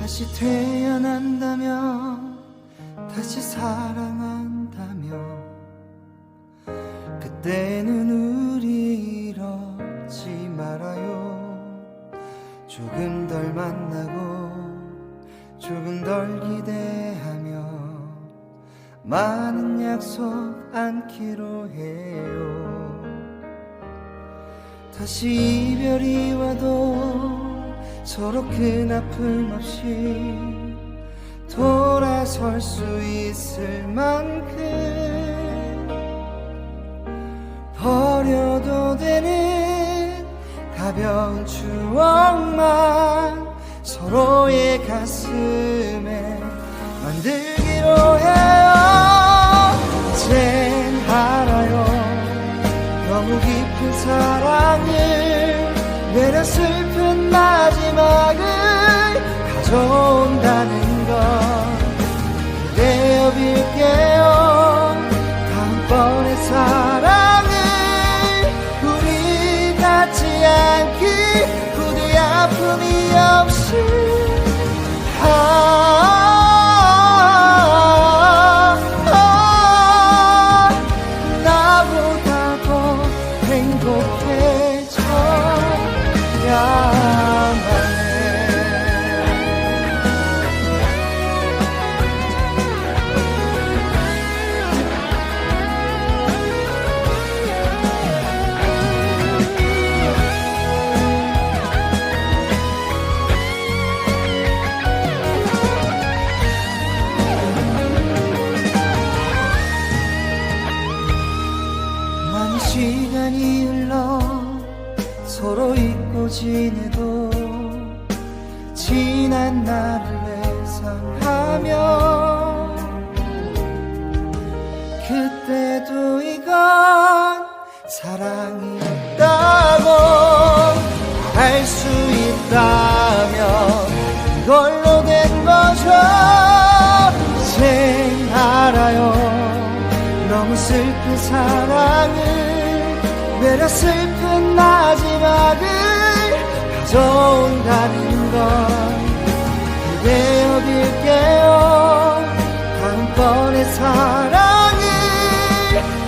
다시 태어난다면 다시 사랑한다면 그때는 우리 이러지 말아요. 조금 덜 만나고 조금 덜 기대하며 많은 약속 안기로 해요. 다시 이별이 와도 서로 큰 아픔 없이 돌아설 수 있을 만큼 버려도 되는 가벼운 추억만 서로의 가슴에 만들기로 해 사랑을 내려 슬픈 마지막을 가져온다는 행복해 시간이 흘러 서로 잊고 지내도 지난 나를 회상하며 그때도 이건 사랑이었다고 알 수 있다면 이걸로 된 거죠. 이젠 알아요. 너무 슬픈 사랑을 내려 슬픈 마지막을 가져온다는 걸 기대어 빌게요 다음번의 사랑을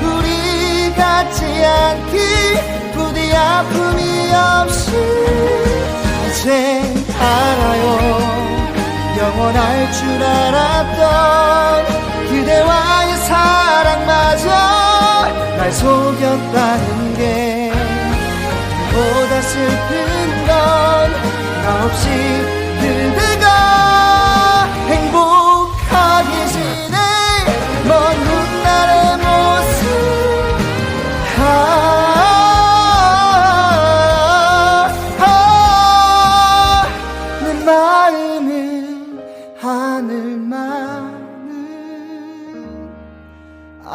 우리 같지 않기 부디 아픔이 없이 이젠 알아요. 영원할 줄 알았던 그대와의 사랑마저 날 속였다는 게 보다 슬픈 건 나 없이 그대가 행복하게 지내 먼 훗날의 모습. 아, 아, 내 마음은 하늘만은 아